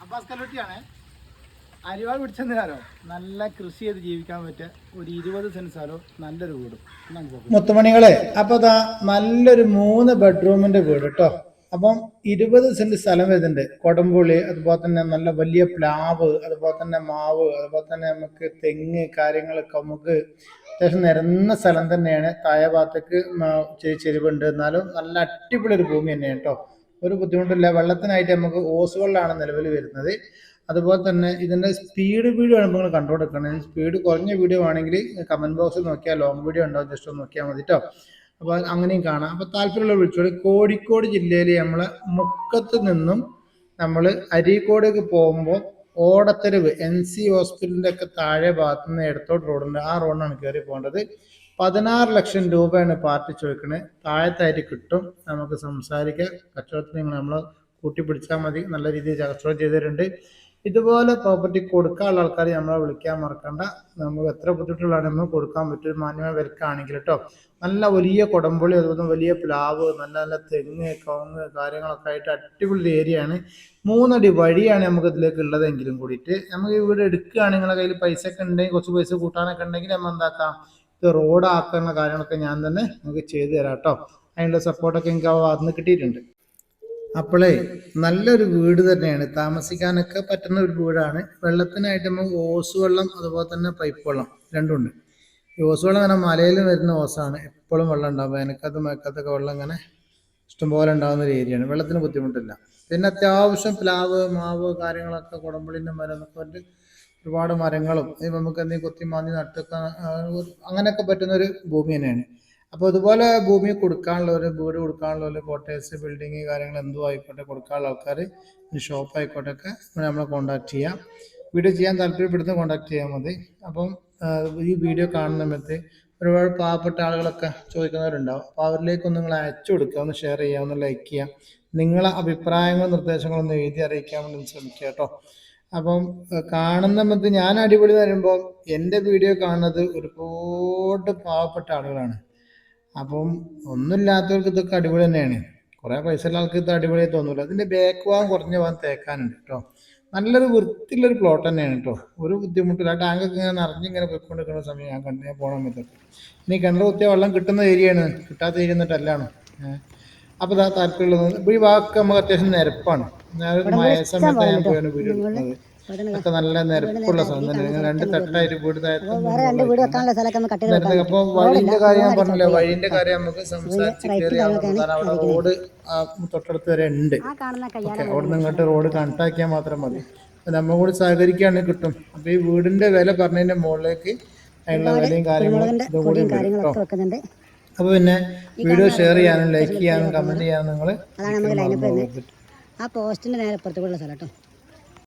Abbas കല്ലുട്ടിയാണ്. അരിവാൾ പിടിച്ചെന്നാലോ നല്ല കൃഷി ചെയ്ത് ജീവിക്കാൻ പറ്റിയ ഒരു ഇരുപത് സെൻസാലോ നല്ലൊരു വീടും. മുത്തുമണികളെ അപ്പൊ ദാ നല്ലൊരു മൂന്ന് ബെഡ്റൂമിന്റെ വീട് കേട്ടോ അപ്പം ഇരുപത് സെന്റ് സ്ഥലം വരുന്നുണ്ട്. കൊടംപുളി അതുപോലെ തന്നെ നല്ല വലിയ പ്ലാവ് അതുപോലെ തന്നെ മാവ് അതുപോലെ തന്നെ നമുക്ക് തെങ്ങ് കാര്യങ്ങളൊക്കെ നമുക്ക് അത്യാവശ്യം നിരന്ന സ്ഥലം തന്നെയാണ്. താഴെ ഭാഗത്തേക്ക് മ- ചെ- ചെരിവുണ്ട്. എന്നാലും നല്ല അടിപൊളി ഒരു ഭൂമി തന്നെയാണ് കേട്ടോ ഒരു ബുദ്ധിമുട്ടില്ല. വെള്ളത്തിനായിട്ട് നമുക്ക് ഓസ് വെള്ളമാണ് നിലവിൽ വരുന്നത്. അതുപോലെ തന്നെ ഇതിന്റെ സ്പീഡ് വീഡിയോ ആണ് നിങ്ങൾ കണ്ടുകൊടുക്കണം. സ്പീഡ് കുറഞ്ഞ വീഡിയോ ആണെങ്കിൽ കമന്റ് ബോക്സിൽ നോക്കിയാൽ ലോങ് വീഡിയോ ഉണ്ടോ ജസ്റ്റ് ഒന്ന് നോക്കിയാൽ മതി കേട്ടോ അപ്പോൾ അങ്ങനെയും കാണാം. അപ്പോൾ താല്പര്യമുള്ള വിളിച്ചോളി. കോഴിക്കോട് ജില്ലയിൽ നമ്മൾ മുക്കത്ത് നിന്നും നമ്മൾ അരീക്കോടേക്ക് പോകുമ്പോൾ ഓടത്തെരുവ് എൻ സി ഹോസ്പിറ്റലിന്റെ ഒക്കെ താഴെ ഭാഗത്തുനിന്ന് ഇടത്തോട്ട് റോഡുണ്ട് ആ റോഡിനാണ് കയറി പോകേണ്ടത്. പതിനാറ് ലക്ഷം രൂപയാണ് പാർട്ടി ചോദിക്കുന്നത് താഴത്തായിട്ട് കിട്ടും. നമുക്ക് സംസാരിക്കാം. കച്ചവടത്തിന് നിങ്ങൾ നമ്മൾ കൂട്ടിപ്പിടിച്ചാൽ മതി. നല്ല രീതിയിൽ കച്ചവടം ചെയ്തിട്ടുണ്ട്. ഇതുപോലെ പ്രോപ്പർട്ടി കൊടുക്കാനുള്ള ആൾക്കാർ നമ്മളെ വിളിക്കാൻ മറക്കണ്ട. നമുക്ക് എത്ര ബുദ്ധിമുട്ടുള്ളതാണ് നമ്മൾ കൊടുക്കാൻ പറ്റും. മാന്യമായ വിലക്കാണെങ്കിൽ കേട്ടോ. നല്ല വലിയ കൊടംപുളി അതുപോലെ വലിയ പ്ലാവ് നല്ല നല്ല തെങ്ങ് കവുങ്ങ് കാര്യങ്ങളൊക്കെ ആയിട്ട് അടിപൊളി ഏരിയയാണ് മൂന്നടി വഴിയാണ് നമുക്ക് ഇതിലേക്ക് ഉള്ളതെങ്കിലും കൂടിയിട്ട്. നമുക്ക് ഇവിടെ വീട് എടുക്കുകയാണെങ്കിൽ നിങ്ങളുടെ കയ്യിൽ പൈസ ഒക്കെ ഉണ്ടെങ്കിൽ കുറച്ച് പൈസ കൂട്ടാനൊക്കെ ഉണ്ടെങ്കിൽ നമ്മൾ എന്താക്കാം? ഇത് റോഡ് ആക്കാനുള്ള കാര്യങ്ങളൊക്കെ ഞാൻ തന്നെ നിങ്ങൾക്ക് ചെയ്തു തരാം കേട്ടോ അതിനുള്ള സപ്പോർട്ടൊക്കെ എനിക്ക് ആ ഭാഗത്ത് കിട്ടിയിട്ടുണ്ട്. അപ്പോളേ നല്ലൊരു വീട് തന്നെയാണ്. താമസിക്കാനൊക്കെ പറ്റുന്ന ഒരു വീടാണ്. വെള്ളത്തിനായിട്ട് നമുക്ക് ഓസ് വെള്ളം അതുപോലെ തന്നെ പൈപ്പ് വെള്ളം രണ്ടുമുണ്ട് ഈ ഓസ് വെള്ളം അങ്ങനെ മലയിൽ വരുന്ന ഓസാണ് എപ്പോഴും വെള്ളം ഉണ്ടാകും വേനൽക്കാലത്ത് മഴക്കാലത്തൊക്കെ വെള്ളം ഇങ്ങനെ ഇഷ്ടംപോലെ ഉണ്ടാകുന്ന ഒരു ഏരിയയാണ് വെള്ളത്തിന് ബുദ്ധിമുട്ടില്ല. പിന്നെ അത്യാവശ്യം പ്ലാവ് മാവ് കാര്യങ്ങളൊക്കെ കുടമ്പുളിന്റെ മരം എന്നൊക്കെ ഒരുപാട് മരങ്ങളും ഇപ്പം നമുക്ക് എന്തെങ്കിലും കുത്തി മാന്തി നട്ടൊക്കെ അങ്ങനെയൊക്കെ പറ്റുന്ന ഒരു ഭൂമി തന്നെയാണ്. അപ്പോൾ ഇതുപോലെ ഭൂമി കൊടുക്കാനുള്ള ഒരു വീട് കൊടുക്കാനുള്ള ഒരു കോട്ടേഴ്സ് ബിൽഡിങ് കാര്യങ്ങൾ എന്തോ ആയിക്കോട്ടെ കൊടുക്കാനുള്ള ആൾക്കാർ ഷോപ്പ് ആയിക്കോട്ടെ ഒക്കെ നമ്മളെ കോൺടാക്ട് ചെയ്യാം. വീഡിയോ ചെയ്യാൻ താല്പര്യപ്പെടുന്ന കോൺടാക്ട് ചെയ്യാൽ മതി. അപ്പം ഈ വീഡിയോ കാണുന്ന സമയത്ത് ഒരുപാട് പാവപ്പെട്ട ആളുകളൊക്കെ ചോദിക്കുന്നവരുണ്ടാവും. അപ്പോൾ അവരിലേക്കൊന്ന് നിങ്ങൾ അയച്ചു കൊടുക്കുക ഒന്ന് ഷെയർ ചെയ്യുക ഒന്ന് ലൈക്ക് ചെയ്യുക. നിങ്ങളെ അഭിപ്രായങ്ങളും നിർദ്ദേശങ്ങളും ഒന്ന് എഴുതി അറിയിക്കാൻ വേണ്ടി ശ്രമിക്കുക കേട്ടോ. അപ്പം ഏഹ്, കാണുന്ന മത് ഞാൻ അടിപൊളി വരുമ്പോൾ എന്റെ വീഡിയോ കാണുന്നത് ഒരുപാട് പാവപ്പെട്ട ആളുകളാണ്. അപ്പം ഒന്നുമില്ലാത്തവർക്ക് ഇതൊക്കെ അടിപൊളി തന്നെയാണ്. കുറേ പൈസ ഉള്ള ആൾക്ക് ഇത് അടിപൊളിയായി തോന്നില്ല അതിന്റെ ബാക്ക് ഭാഗം കുറഞ്ഞ ഭാഗം തേക്കാനുണ്ട് കേട്ടോ. നല്ലൊരു വൃത്തിയുള്ളൊരു പ്ലോട്ട് തന്നെയാണ് കേട്ടോ. ഒരു ബുദ്ധിമുട്ടില്ല ആ ടാങ്കൊക്കെ ഇങ്ങനെ നിറഞ്ഞിങ്ങനെ പോയിക്കൊണ്ടിരിക്കുന്ന സമയം ഞാൻ കണ്ടു. ഞാൻ പോകണ സമയത്തൊക്കെ ഇനി കിണർ കുത്തിയ വെള്ളം കിട്ടുന്ന ഏരിയയാണ് കിട്ടാത്ത ഏരിയ എന്നിട്ടല്ലാണ് അപ്പോൾ ഇതാ താല്പര്യമുള്ളത്. ഇപ്പൊ ഈ വാക്ക് നമുക്ക് അത്യാവശ്യം നിരപ്പാണ്. ഞാൻ മഴ സമയത്ത് ഞാൻ പോയാണ് എടുക്കുന്നത്. ഒക്കെ നല്ല നിരപ്പുള്ള സ്ഥലം തന്നെ. രണ്ട് തട്ടായിട്ട് വീട് താഴത്ത് വീട് അപ്പൊ വഴിന്റെ കാര്യം ഞാൻ പറഞ്ഞില്ല? വഴിന്റെ കാര്യം നമുക്ക് സംസാരിച്ച് അവിടെ റോഡ് തൊട്ടടുത്ത് വരെ ഉണ്ട്. ഓക്കെ അവിടെ നിന്ന് ഇങ്ങോട്ട് റോഡ് കണക്റ്റാക്കിയാൽ മാത്രം മതി. അപ്പൊ നമ്മ കൂടി സഹകരിക്കുകയാണെങ്കിൽ കിട്ടും. അപ്പൊ ഈ വീടിന്റെ വില പറഞ്ഞതിന്റെ മുകളിലേക്ക് അതിനുള്ള വിലയും കാര്യങ്ങളും ഇതും കൂടി കേട്ടോ. കാര്യങ്ങളൊക്കെ വെക്കുന്നുണ്ട് അപ്പൊ പിന്നെ വീഡിയോ ഷെയർ ചെയ്യാനും ലൈക്ക് ചെയ്യാനും കമന്റ് ചെയ്യാനും നിങ്ങൾ അതാണ് നമുക്ക് ലൈനപ്പ് ആ പോസ്റ്റിന്റെ നേരെ അപ്പുറത്തേക്കുള്ള സ്ഥലം കേട്ടോ.